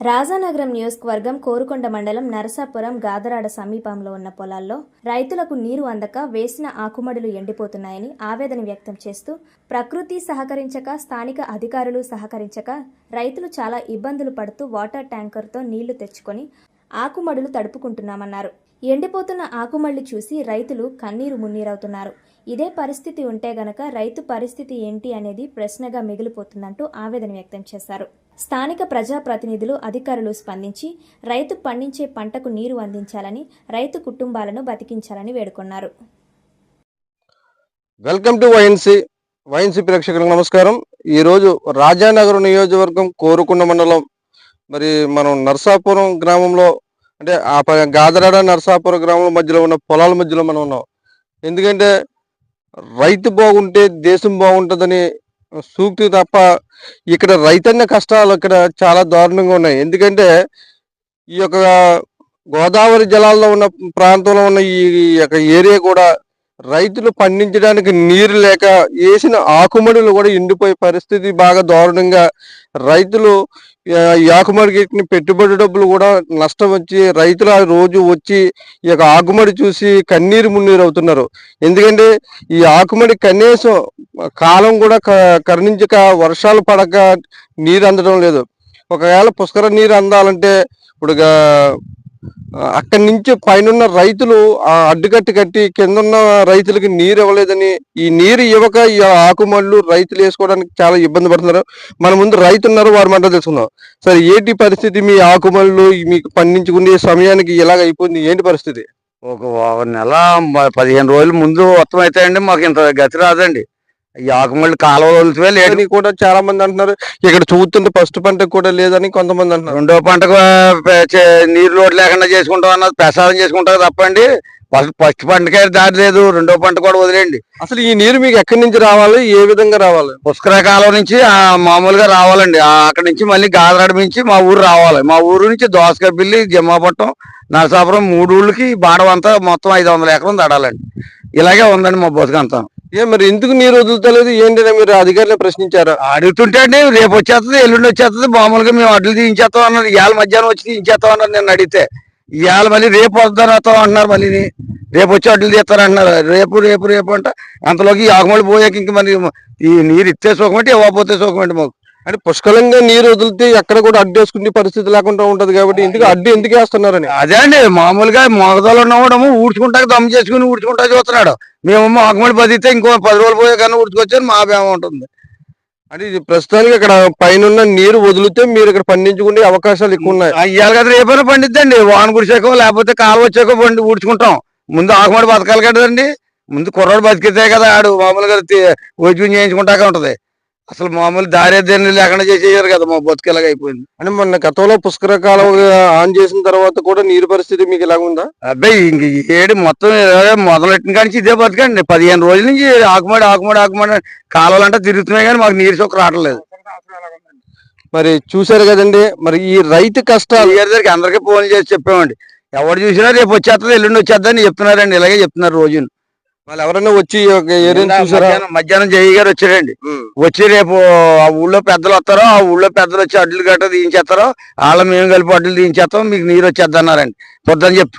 రాజానగరం నియోజకవర్గం కోరుకొండ మండలం నరసాపురం గాదరాడ సమీపంలో ఉన్న పొలాల్లో రైతులకు నీరు అందక వేసిన ఆకుమడులు ఎండిపోతున్నాయని ఆవేదన వ్యక్తం చేస్తూ ప్రకృతి సహకరించక స్థానిక అధికారులు సహకరించక రైతులు చాలా ఇబ్బందులు పడుతూ వాటర్ ట్యాంకర్తో నీళ్ళు తెచ్చుకొని ఆకుమడులు తడుపుకుంటున్నామన్నారు. ఎండిపోతున్న ఆకుమళ్ళు చూసి రైతులు కన్నీరు మున్నీరవుతున్నారు. ఇదే పరిస్థితి ఉంటే గనక రైతు పరిస్థితి ఏంటి అనేది ప్రశ్నగా మిగిలిపోతుందంటూ ఆవేదన వ్యక్తం చేశారు. స్థానిక ప్రజాప్రతినిధులు అధికారులు స్పందించి రైతు పండించే పంటకు నీరు అందించాలని రైతు కుటుంబాలను బతికించాలని వేడుకొన్నారు. వెల్కమ్ టు వైఎన్సీ వైఎన్సీ ప్రేక్షకులకు నమస్కారం. ఈరోజు రాజానగరం నియోజకవర్గం కోరుకున్న మండలం మరి మనం నర్సాపురం గ్రామంలో అంటే ఆ ప- గాదరాడ నర్సాపురం గ్రామం మధ్యలో ఉన్న పొలాల మధ్యలో మనం ఉన్నాం. ఎందుకంటే రైతు బాగుంటే దేశం బాగుంటుందని సూక్తి తప్ప ఇక్కడ రైతన్న కష్టాలు ఇక్కడ చాలా దారుణంగా ఉన్నాయి. ఎందుకంటే ఈ యొక్క గోదావరి జలాల్లో ఉన్న ప్రాంతంలో ఉన్న ఈ ఈ యొక్క ఏరియా కూడా రైతులు పండించడానికి నీరు లేక వేసిన ఆకుమడులు కూడా ఎండిపోయే పరిస్థితి బాగా దారుణంగా రైతులు ఆకుమడి ఈ ఆకుమడికి పెట్టుబడి డబ్బులు కూడా నష్టం వచ్చి రైతులు ఆ రోజు వచ్చి ఈ యొక్క ఆకుమడి చూసి కన్నీరు మున్నీరు అవుతున్నారు. ఎందుకంటే ఈ ఆకుమడి కనీసం కాలం కూడా క- కరుణించక వర్షాలు పడక నీరు అందడం లేదు. ఒకవేళ పుష్కర నీరు అందాలంటే ఇప్పుడు అక్కడి నుంచి పైన రైతులు ఆ అడ్డుకట్టి కట్టి కింద ఉన్న రైతులకి నీరు ఇవ్వలేదని ఈ నీరు ఇవ్వక ఈ ఆకుమళ్ళు రైతులు వేసుకోవడానికి చాలా ఇబ్బంది పడుతున్నారు. మన ముందు రైతు ఉన్నారు వారి మాట తెలుసుకుందాం. సరే ఏంటి పరిస్థితి? మీ ఆకుమళ్ళు మీకు పండించుకునే సమయానికి ఇలాగ అయిపోయింది ఏంటి పరిస్థితి? ఒక నెల పదిహేను రోజుల ముందు మొత్తం అయితే అండి మాకు ఇంత గతి రాదండి. ఈ ఆకుమల్లి కాలువ వదిలితే లేదు అని కూడా చాలా మంది అంటున్నారు ఇక్కడ చూస్తుంటే ఫస్ట్ పంట కూడా లేదని కొంతమంది అంటున్నారు. రెండో పంటకు నీరు లోటు లేకుండా చేసుకుంటాం అన్నది ప్రసాదం చేసుకుంటాం తప్పండి. ఫస్ట్ ఫస్ట్ పంటకే దారి లేదు రెండో పంట కూడా వదిలేండి అసలు ఈ నీరు మీకు ఎక్కడి నుంచి రావాలి ఏ విధంగా రావాలి? పుష్కర కాలం నుంచి ఆ మామూలుగా రావాలండి. అక్కడి నుంచి మళ్ళీ గాదరాడ నుంచి మా ఊరు రావాలి. మా ఊరు నుంచి దోసకపిల్లి జమ్మాపట్నం నరసాపురం మూడు ఊళ్ళకి బాడవ అంతా మొత్తం ఐదు వందల ఎకరం దాడాలండి ఇలాగే ఉందండి మా బతుకంతా ఏ మరి ఎందుకు నీరు వదులుతలేదు? ఏంటనే మీరు అధికారులు ప్రశ్నించారా? అడుగుతుంటే రేపు వచ్చేస్తుంది ఎల్లుండి వచ్చేస్తుంది మామూలుగా మేము అడ్లు తీయించేస్తాం అన్నారు. ఇవాళ మధ్యాహ్నం వచ్చి తీయించేస్తాం అన్నారు నేను అడిగితే. ఇవాళ మళ్ళీ రేపు వద్దాం అంటున్నారు మళ్ళీ. రేపు వచ్చి అడ్లు తీస్తారు అంటున్నారు. రేపు రేపు రేపు అంట. అంతలోకి ఈ పోయాక ఇంక మరి ఈ నీరు ఇస్తే సుఖమేంటి ఇవ్వకపోతే సుఖమేంటి మాకు. అంటే పుష్కలంగా నీరు వదిలితే ఎక్కడ కూడా అడ్డేసుకునే పరిస్థితి లేకుండా ఉంటది కాబట్టి ఎందుకు అడ్డు ఎందుకు వేస్తున్నారని? అదే అండి మామూలుగా మొగదలు ఉన్నవాడము ఊడ్చుకుంటాక దమ్ము చేసుకుని ఊడ్చుకుంటా చూస్తున్నాడు. మేము ఆకుమడి బతికితే ఇంకో పది రోజులు పోయాకన్నా ఊడ్చుకొచ్చారు మా బేమ ఉంటుంది. అంటే ఇది ప్రస్తుతానికి ఇక్కడ పైన నీరు వదిలితే మీరు ఇక్కడ పండించుకునే అవకాశాలు ఎక్కువ ఉన్నాయి. ఇవాళ కదా రేపైనా పండిద్దండి వాన కుడిసాకో లేకపోతే కాలువ వచ్చాకో పండి ఊడ్చుకుంటాం. ముందు ఆకుమడి బతకాలి కదండి ముందు కుర్రాడు బతికితే కదా ఆడు మామూలుగా వైద్యం చేయించుకుంటాక ఉంటది. అసలు మామూలు దారి దేని లేకుండా చేసేయారు కదా మా బతుకేలాగా అయిపోయింది. అంటే మొన్న గతంలో పుష్కర కాలం ఆన్ చేసిన తర్వాత కూడా నీరు పరిస్థితి మీకు ఇలా ఉందా? అబ్బాయి ఇంక ఏడు మొత్తం మొదలెట్టిన కానీ ఇదే బతకండి. పదిహేను రోజుల నుంచి ఆకుమడి ఆకుమడి ఆకుమడి కాలువలంటే తిరుగుతున్నాయి కానీ మాకు నీరు చొక్క రావట్లేదు. మరి చూశారు కదండి మరి ఈ రైతు కష్టాలు అందరికీ ఫోన్ చేసి చెప్పామండి. ఎవరు చూసినా రేపు వచ్చేస్తుంది ఎల్లుండి వచ్చేద్దని చెప్తున్నారండి. ఇలాగే చెప్తున్నారు రోజు వాళ్ళు ఎవరైనా వచ్చి మధ్యాహ్నం జయ్య గారు వచ్చారండి. వచ్చి రేపు ఆ ఊళ్ళో పెద్దలు వస్తారో ఆ ఊళ్ళో పెద్దలు వచ్చి అడ్లు గట్ట తీయించేస్తారో వాళ్ళ మేము కలిపి అడ్లు తీయించేస్తాం మీకు నీరు వచ్చేద్దన్నారండి. పొద్దుని చెప్తాం.